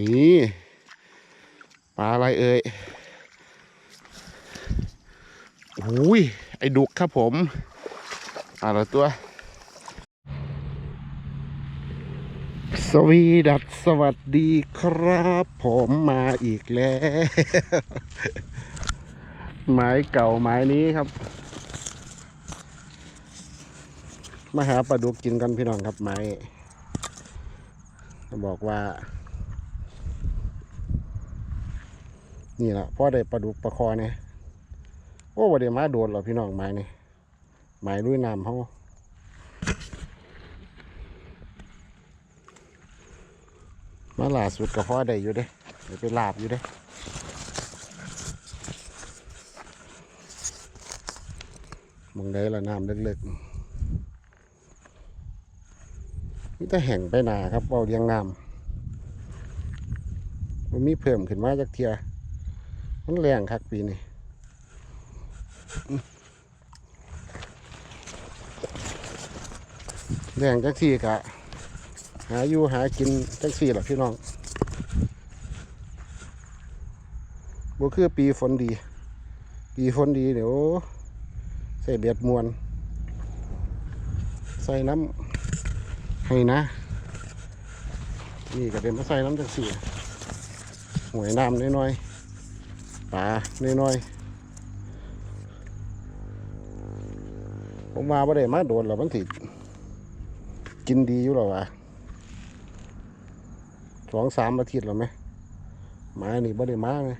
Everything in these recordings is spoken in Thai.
นี่ปลาอะไรเอ่ยโอ้ยไอ้ดุกครับผมปลาละตัว สวีดัสสวัสดีครับผมมาอีกแล้ว ไม้เก่าไม้นี้ครับ มาหาปลาดุกกินกันพี่น้องครับไม้บอกว่า นี่แหละพ่อได้ปลาดุกปลาคอเนี่ยโอ้ว่าเดี๋ยวมาโดนหรอพี่น้องไม้นี่ไม้ลุยน้ำเขามาล่าสุดกับพ่อได้อยู่เด้เดี๋ยวไปลาบอยู่เด้มองได้ละน้ำเล็กๆนี่จะแห่งไปหนาครับเอาเลี้ยงน้ำมันมีเพิ่มขึ้นมาจากเทีย มันแรงคักปีนี้แรงจักสี่กะ หาอยู่หากินจักสี่หรอพี่น้องบ่คือปีฝนดี ปีฝนดีเดี๋ยวใส่เบียดมวน ใส่น้ำให้นะ นี่ก็เป็นมาใส่น้ำจักสี่หวยน้ำน้อยๆ ปลาน้อยๆผมมาบ่ได้มาโดนหรอกมันสิกินดีอยู่หรอวะสองสามอาทิตย์แล้วไหมมานี่บ่ได้มาไง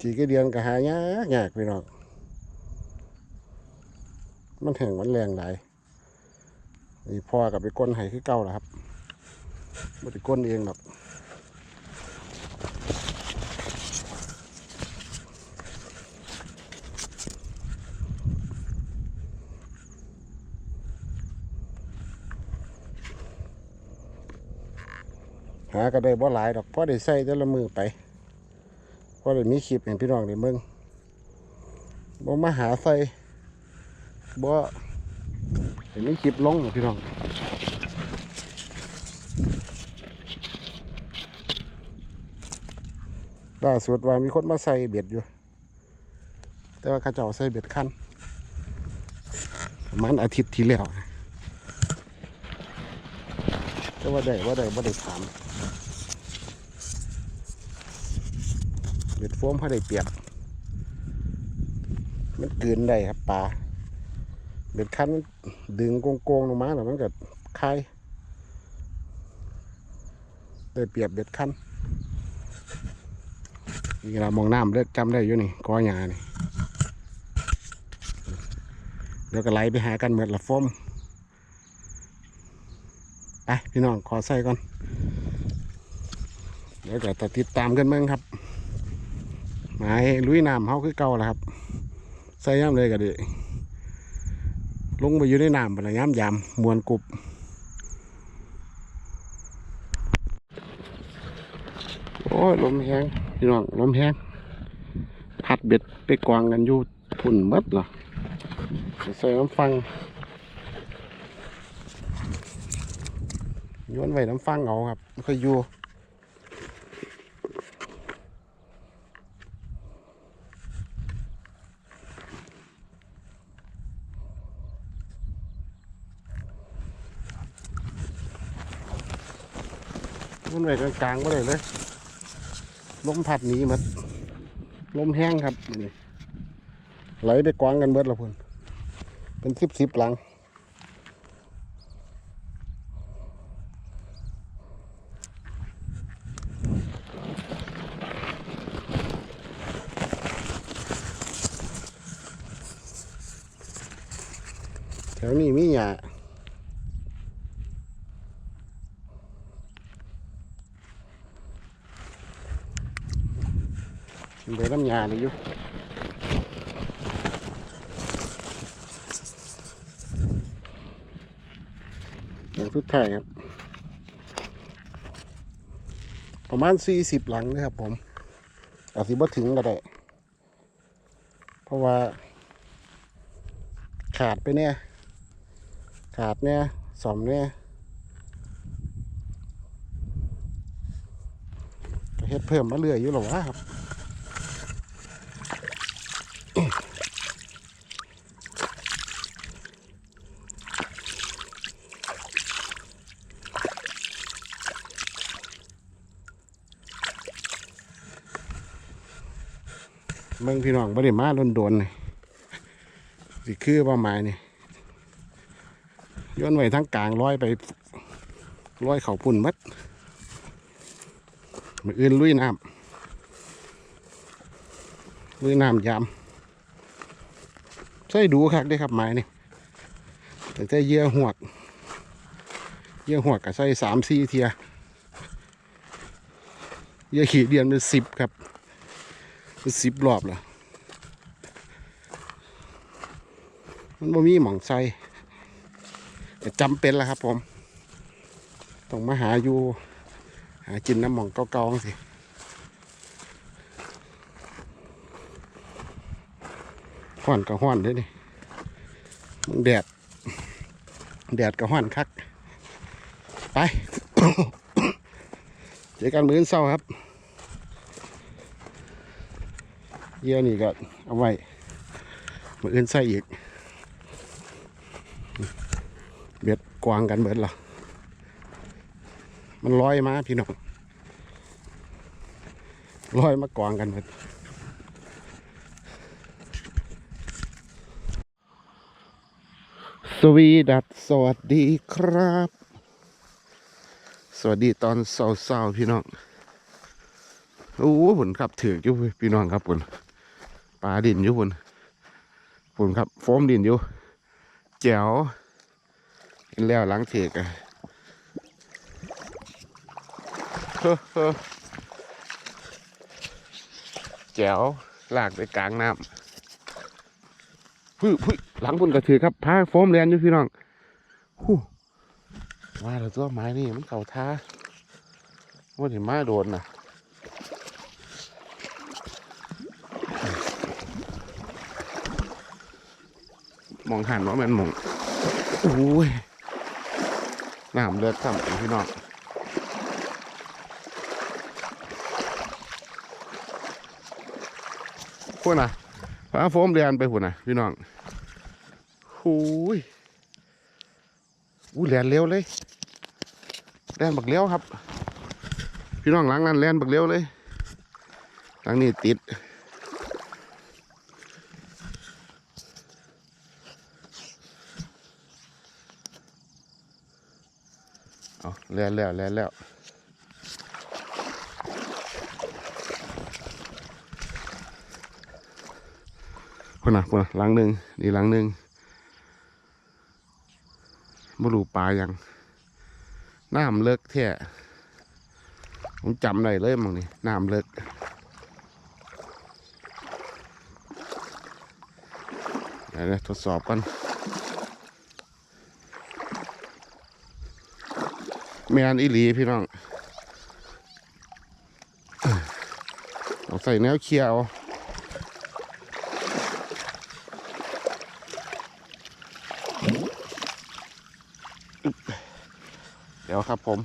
จีกระเดียนก็หายากยากพี่น้อง มันแห้งมันแรงหลายนี่พ่อกับไปก้นไห้คือเก่าแล้วครับไม่ได้ก้นเองหรอกหาก็ได้บ่หลายดอกพอได้ใส่แต่ละมือไปพอได้มีคลิปเห็นพี่น้องได้เบิ่งบ่มาหาใส่ บ่เห็นมีคลิปลงอยู่พี่น้องล่าสุดว่ามีคนมาใส่เบ็ดอยู่ แต่ว่าข้าเจ้าใส่เบ็ดคันประมาณอาทิตย์ที่แล้วแต่ว่าได้ว่าได้ว่าได้ถามเบ็ดโฟมเขาได้เปียบมันเกินได้ครับปลา เบ็ดคันมันดึงโกงๆลงมาแล้วมันก็คายได้เปรียบเบ็ดคันนี่เรามองน้ำเลือจำได้อยู่นี่กอหยานี่เดี๋ยวก็ไหลไปหากันเหมือนละฟอมไปพี่น้องขอใส่ก่อนเดี๋ยวจะติดตามกันเมืองครับหมายลุยน้ำเขาคือเก่าแล้วครับ ใส่ย่ำเลยก็ดี ลงไปอยู่ในน้ำปะย้ำยำมวนกรุบโอ้ยลมแห้งพี่น้องลมแห้งพัดเบ็ดไปกวางกันอยู่พุ่นเบิดเหรอใส่น้ำฟังโย้อนไว้น้ำฟังเอาครับไม่ค่อยอยู่ ไว้กลางๆได้เลยลมพัดหนีหมัดลมแห้งครับนี่ไหลไปกวางกันเบิดละพุ่นเป็นสิบสิบหลังแถวนี้มีหญ้า เดี๋ยวน้ำยาเลยอยู่อย่างสุดท้ายครับ ประมาณสี่สิบหลังนะครับผมอาจสิบ่ถึงก็ได้ เพราะว่า ขาดไปเนี่ย ขาดเนี่ยสอมเนี่ยก็เฮ็ดเพิ่มมาเรื่อยอยู่หรอวะครับ เมืองพี่น้องบ่ได้มาโดนๆนี่สิคือประมาณนี่ย้อนไว้ทั้งกลางร้อยไปร้อยเขาปุ่นมัดมืออื่นลุยน้ำลุยน้ำยามใส่ดูคักได้ครับไม้นี่แต่ใส่เยื่อหวกเยื่อหวกก็ใส่สามสี่เทียเยื่อขีดเดียนเป็นสิบครับ เป็นสิบรอบล้วมันบ่มีหม่องใส่แต่จำเป็นแล้วครับ ผม ต้องมาหาอยู่ หากินน้ำหม่องเก่าๆสิห้อนก็ห้อนด้วยนี่มึงแดด แดดก็ห้อนคัก ไป เจอกันมื้ออนเศร้าครับ เยี่ยนี่ก็เอาไว้มืออื่นใส่อีก เบ็ดกวางกันเบิดหรอมันลอยมาพี่น้องลอยมากวางกันเบิดสวีดัสสวัสดีครับ สวัสดีตอนเศร้าๆพี่น้องโอ้ผลครับถืออยู่พี่น้องครับผล ปลาดินอยู่ผลผลครับ โฟมดินอยู่แจ๋วเห็นแล้วล้างเถกอะแจ๋วลากไปกลางน้ำพึ่พึ่หลังพุ่นก็ถือครับพาโฟมแลนอยู่พี่น้องฮู้ว่าแล้วตัวไม้นี่มันเก่าท้าว่าถึงมาโดนน่ะ มองหันว่ามันมองโอ้ยน้ำเลือดซ้ำพี่น้องพวกนะฟ้าโฟมเรียนไปหุ่นนะพี่น้องโอ้ยอู้แลนเร็วเลยแลนบักเลี้ยวครับ พี่น้องหลังนั้นแลนบักเลี้ยวเลยหลังนี้ติด เอา แล้วแล้วแล้วแล้วคนน่ะคนนะหลังหนึ่งนี่หลังหนึ่งไม่รู้ปลายังน้ำเลิกแท้ผมจำได้เลยมั้งนี่น้ำเลิกเดี๋ยวทดสอบกัน แมนอีหลีพี่น้องเอาใส่แนวเคียวเดี๋ยวครับผม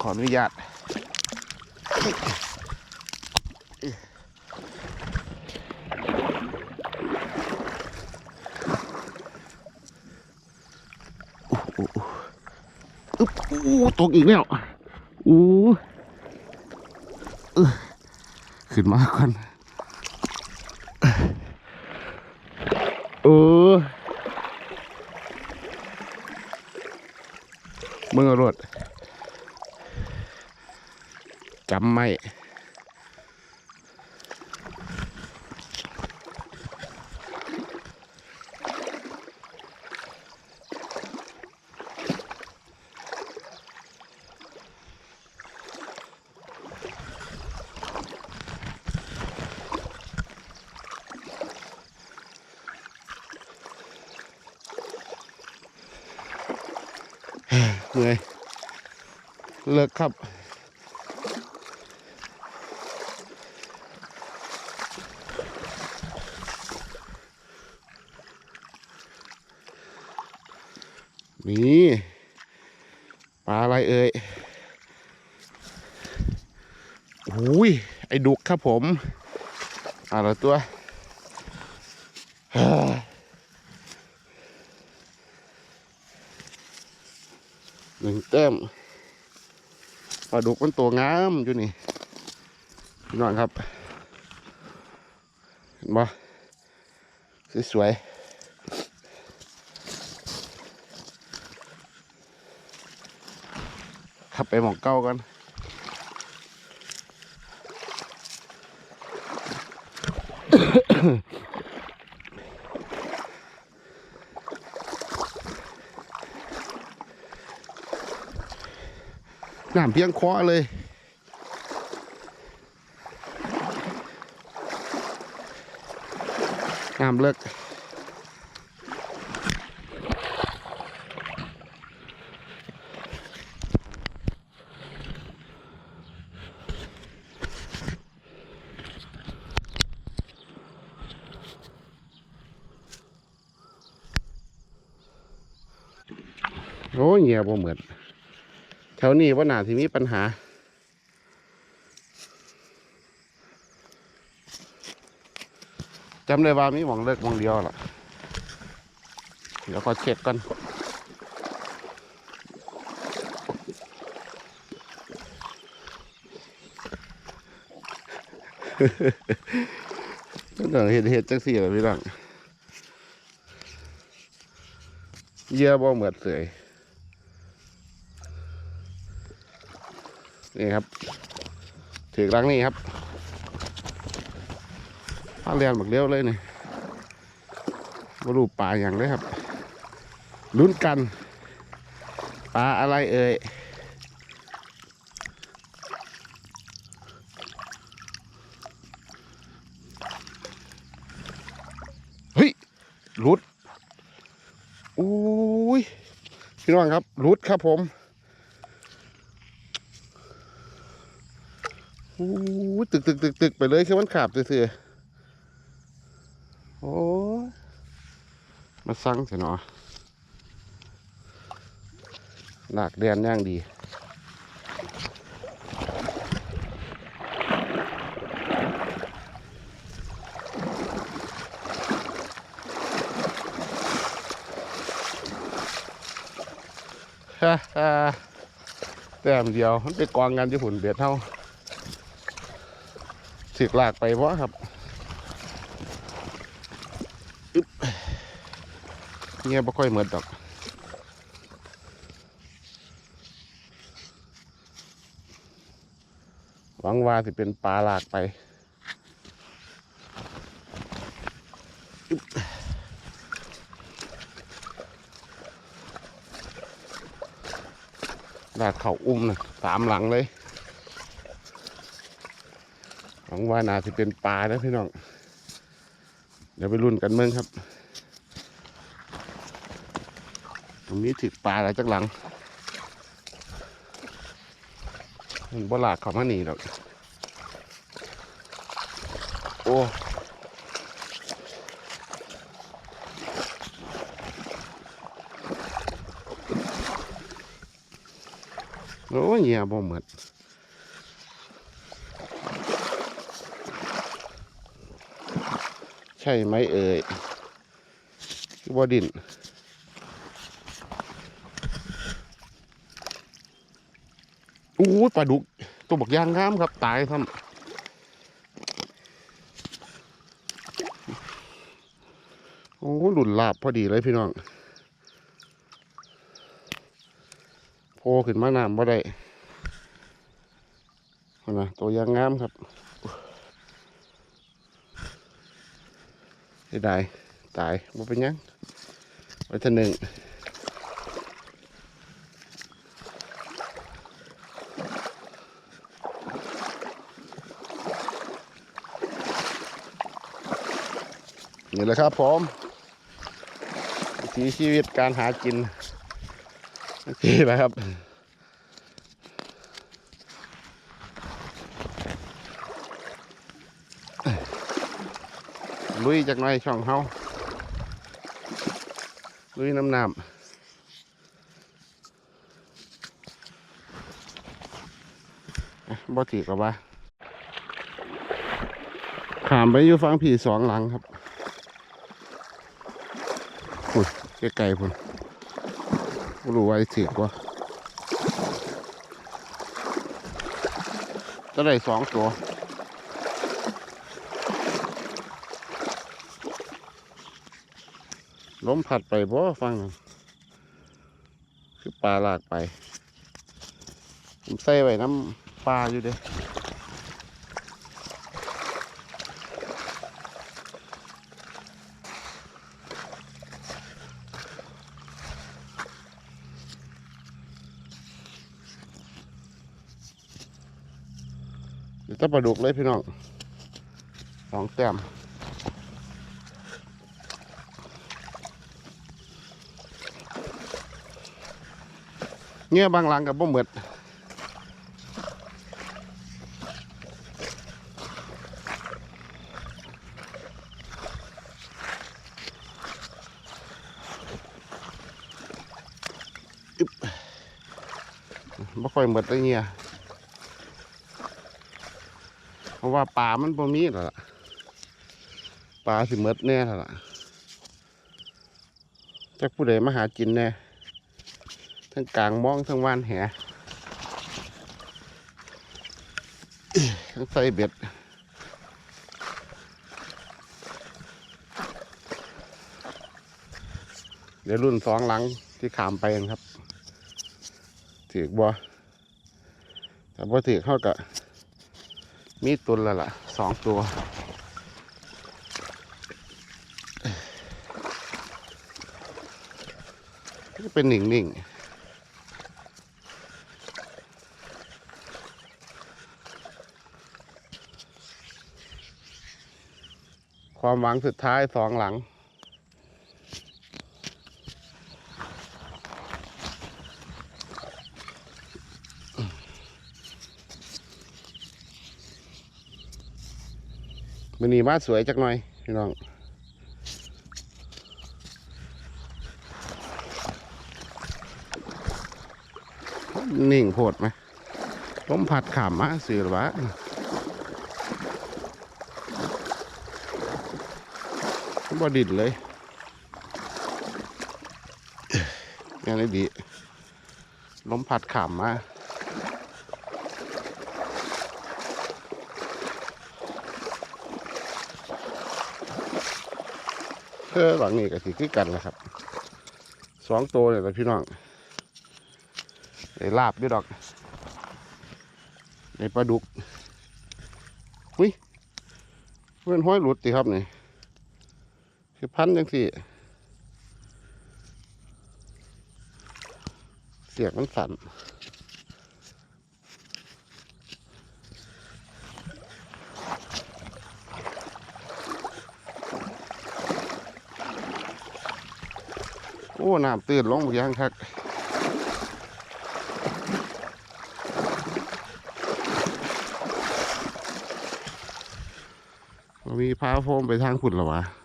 ขออนุญาต ตกอีกแล้วอู้เออขึ้นมาก่อนเออเมื่อรถจำไม่ เหนื่อยเลิกครับ นี่ปลาอะไรเอ่ยอุ้ยไอ้ดุกครับผมอ่าละตัว แต้มปลาดุกมันตัวงามอยู่นี่พี่น้องครับเห็นปะสวยๆขับไปหมองเก้ากัน น้ำเพียงคอเลย น้ำเลิกโอ้ยเงียบ่เหมือน ถวนี้ว่าหนาที่มีปัญหา จำได้ว่ามีหมองเลิกหมองเดียวล่ะ เดี๋ยวขอเช็คก่อนเดี๋ยวเห็ดเห็ดจังสี่เลยพี่น้องเยื่อบ่เหมือนเสย นี่ครับถือรังนี่ครับปลาเรียนบักเลี้ยวเลยนี่บรูปลาอย่างเลยครับลุ้นกันปลาอะไรเอ่ยเฮ้ยหลุดอุ้ยพี่น้องครับหลุดครับผม โอ้ตึกตึกตึกตึกไปเลยคือมันขาบเสื่อโอ้มาสั่งเสียหนอหลากแดนย่างดีแต้มเดียว มันไปกองกันที่หุ่นเบียดเท่า สิกลากไปเพราะครับอึ๊บเงี้ยบ่ค่อยเหมือนดอกหวังว่าสิเป็นปลาหลากไปอึ๊บลากเขาอุ้มนะสามหลังเลย หวังว่านาจะเป็นปลานะพี่น้อง เดี๋ยวไปรุ่นกันเมืองครับ ตรงนี้ถึกปลาอะไรจักหลัง มันบ่หลากเขามาหนีหรอก โอ้โอ้ยเหี้ยบ่เหมือน ใช่ไหมเอ่ยบ่ดินอู้ยปลาดุกตัวบักย่างงามครับ ตายทำโอ้หลุนลาบพอดีเลยพี่น้องโผล่ขึ้นมาน้ำบ่ได้เอานะตัวย่างงามครับ สียดายตายบ่เป็นยังไว้ท่าหนึ่งนี่แหละครับผมวิถีชีวิตการหากินนี่แหละครับ ลุยจากหน่อยช่องเฮาลุยน้ำน้ำบ่ถีกับว่าขามไปอยู่ฟังผีสองหลังครับพุ่นไกลๆพุ่นรู้ไว้สียกว่าจะได้สองตัว ล้มผัดไปบ่ฟัง คือปลาหลากไปผมใส่ไว้น้ำปลาอยู่เด้เดี๋ยวจะปลาดุกเลยพี่น้องสองแต้ม เงี้ยบางหลังกับบ่เหมือดบ่ค่อยเหมือดเลยเงี้ยเพราะว่าปลามันบ่มีแล้วล่ะปลาสิเหมือดแน่แล้วล่ะจักผู้ใดมาหากินแน่ ทั้งกลางมองทั้งว่านแหทั้งใส่เบ็ดเดี๋ยวรุ่นสองหลังที่ขามไปครับถือบัวแต่พอถือเข้ากับมีตุนแล้วล่ะสองตัวเป็นหนิ่งนิ่งๆ ความหวังสุดท้ายสองหลัง มันนี่มาสวยจักหน่อยพี่น้องนิ่งโพดไหมล้มผัดขามมาสื่อหรือวะ บ่ดิดเลยยังได้ดีล้มผัดขามาเออหลังนี้ก็สิคือกันแหละครับสองตัวเนี่ยแหละพี่น้องไอ้ลาบด้วยดอกไอ้ปลาดุกหุ้ยเพื่อนห้อยหลุดติครับนี่ือพันจังสี่เสียงมันสั่นโอ้น้ำตื่นลงหมดยังครับมีพาโฟมไปทางขุดหรอวะ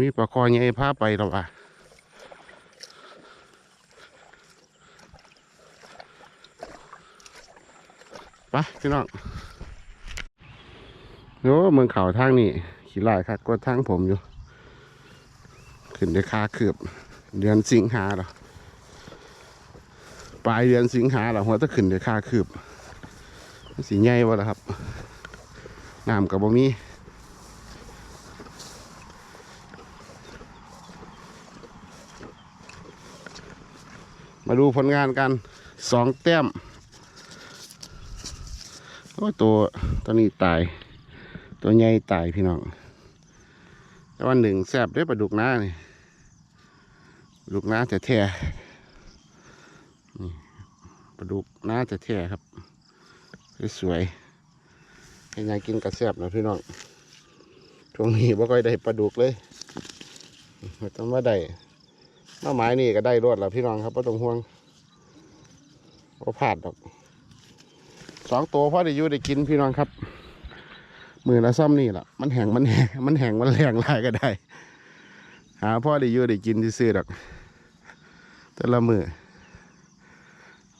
มีปลาคอใหญ่พาไปเหรอวะไปพี่น้องโอ้เมืองเขาทางนี้ขี่ไล่ครับก็ทางผมอยู่ ขึ้นได้ค่าคืบเดือนสิงหาเหรอปลายเดือนสิงหาเหรอหัวจะขึ้นได้ค่าคืบสีใหญ่วะล่ะครับน้ำกับบ่มี มาดูผลงานกันสองแต้มโอ้ยตัวตัวนี้ตาย ตัวใหญ่ตายพี่น้องแต่วันหนึ่งแซบได้ปลาดุกน้านี่ปลาดุกน้าแต่แท้ๆนี่ปลาดุกน้าแต่แท้ๆครับ สวยๆให้ยายกินกระแซบนะพี่น้องช่วงนี้บ่ค่อยได้ปลาดุกเลยไม่ต้องมาได้ มาหมายนี่ก็ได้รวดแล้วพี่น้องครับไม่ต้องห่วงว่าพลาดดอกสองตัวพอได้ยู่ได้กินพี่น้องครับ มือละซ่อมนี่แหละมันแห้งมันแห้งมันแห้งมันแรงลายก็ได้ หาพ่อได้ยู่ได้กินที่ซื่อดอก แต่ละมือ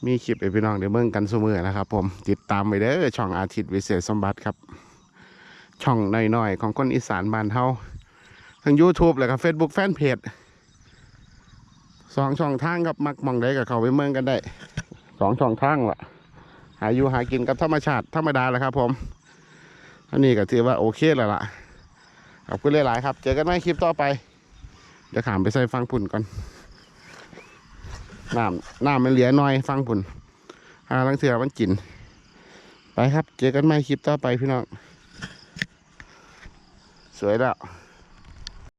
มีคลิปให้พี่น้องได้เบิ่งกันเสมอนะครับ ผมติดตามไปเด้อช่องอาทิตย์วิเศษสมบัติครับ ช่องน้อยๆของคนอีสานบ้านเฮาทั้ง YouTube แล้วก็ Facebook Fanpage สองช่องทางครับมักมองได้กับเขาไปเมืองกันได้สองช่องทางละหาอยู่หากินกับธรรมชาติธรรมดาแหละครับ ผมอันนี้ก็ถือว่าโอเคแล้วล่ะขอบคุณหลายๆครับ เจอกันใหม่คลิปต่อไปเดี๋ยวขามไปใส่ฟังปุ่นก่อนน้ำน้ำมันเหลือหน่อยฟังปุ่นหาลังเสือมันกิน ไปครับ เจอกันใหม่คลิปต่อไปพี่น้อง สวยแล้ว